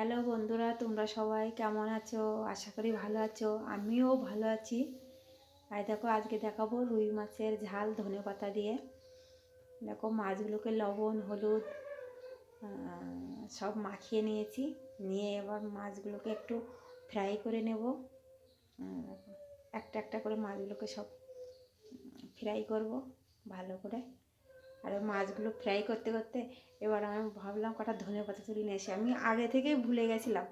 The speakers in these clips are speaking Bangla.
হ্যালো বন্ধুরা, তোমরা সবাই কেমন আছো? আশা করি ভালো আছো, আমিও ভালো আছি। আর দেখো, আজকে দেখাবো রুই মাছের ঝাল ধনে পাতা দিয়ে। দেখো, মাছগুলোকে লবণ, হলুদ সব মাখিয়ে নিয়েছি। নিয়ে এবার মাছগুলোকে একটু ফ্রাই করে নেব। একটা একটা করে মাছগুলোকে সব ফ্রাই করব ভালো করে। আর মাছগুলো ফ্রাই করতে করতে এবার আমি ভাবলাম কটা ধনে পাতা তুলে নিয়ে এসে আমি আগে থেকেই ভুলে গেছিলাম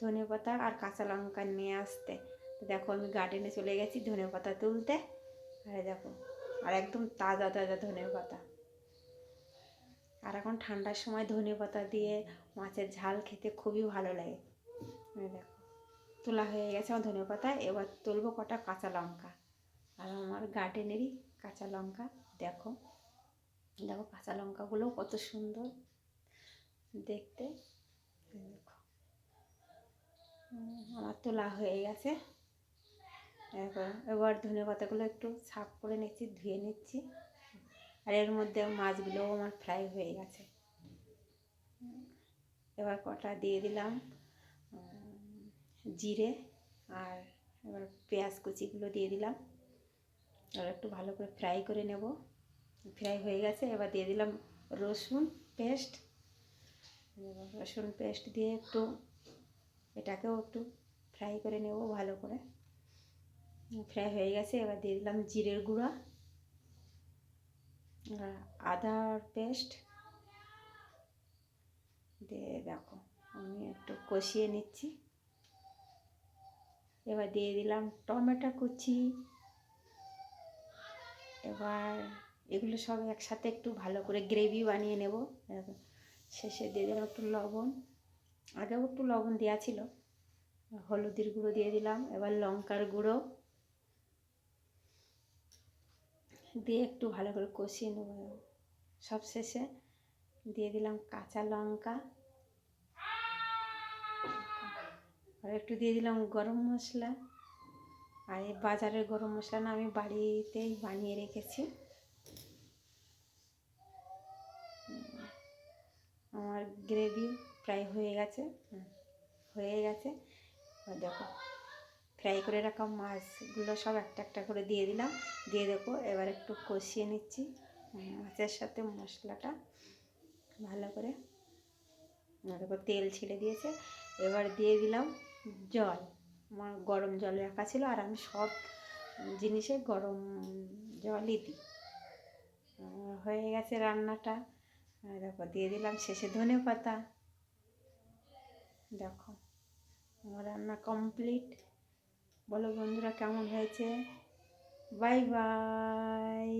ধনে পাতা আর কাঁচা লঙ্কা নিয়ে আসতে। তো দেখো আমি গার্ডেনে চলে গেছি ধনে পাতা তুলতে। আরে দেখো, আর একদম তাজা তাজা ধনে পাতা। আর এখন ঠান্ডার সময় ধনে পাতা দিয়ে মাছের ঝাল খেতে খুবই ভালো লাগে। দেখো, তোলা হয়ে গেছে আমার ধনে পাতা, এবার তুলবো কটা কাঁচা লঙ্কা। আর আমার গার্ডেনেরই কাঁচা লঙ্কা, দেখো। দেখো কাঁচা লঙ্কাগুলো কত সুন্দর দেখতে। দেখো। আমার তোলা হয়ে গেছে। এবার এবার ধনে পাতাগুলো একটু সাফ করে নিচ্ছি, ধুয়ে নিচ্ছি। আর এর মধ্যে মাছগুলোও আমার ফ্রাই হয়ে গেছে। এবার কটা দিয়ে দিলাম জিরে আর এবার পেঁয়াজ কুচিগুলো দিয়ে দিলাম। এবার একটু ভালো করে ফ্রাই করে নেব। ফ্রাই হয়ে গেছে, এবার দিয়ে দিলাম রসুন পেস্ট। রসুন পেস্ট দিয়ে একটু এটাকেও একটু ফ্রাই করে নেব ভালো করে। ফ্রাই হয়ে গেছে, এবার দিয়ে দিলাম জিরের গুঁড়া আদার পেস্ট। দিয়ে দেখো, আমি একটু কষিয়ে নিচ্ছি। এবার দিয়ে দিলাম টমেটো কুচি। এবার এগুলো সব একসাথে একটু ভালো করে গ্রেভি বানিয়ে নেব। শেষে দিয়ে দিলাম একটু লবণ। আগেও একটু লবণ দেওয়া ছিল। হলুদের গুঁড়ো দিয়ে দিলাম। এবার লঙ্কার গুঁড়ো। দিয়ে একটু ভালো করে কষিয়ে নেব। সব শেষে দিয়ে দিলাম কাঁচা লঙ্কা। আর একটু দিয়ে দিলাম গরম মশলা। আর এই বাজারের গরম মশলা না আমি বাড়িতেই বানিয়ে রেখেছি। আমার গ্রেভি প্রায় হয়ে গেছে হয়ে গেছে। দেখো ফ্রাই করে রাখা মাছগুলো সব একটা একটা করে দিয়ে দিলাম। দিয়ে দেখো, এবার একটু কষিয়ে নিচ্ছি মাছের সাথে মশলাটা ভালো করে। দেখো, তেল ছেড়ে দিয়েছে। এবার দিয়ে দিলাম জল। আমার গরম জল রাখা ছিল, আর আমি সব জিনিসে গরম জলই দিই। হয়ে গেছে রান্নাটা। দেখো, দিয়ে দিলাম শেষে ধনে পাতা দেখো, আমার রান্না কমপ্লিট বলো বন্ধুরা কেমন হয়েছে? Bye bye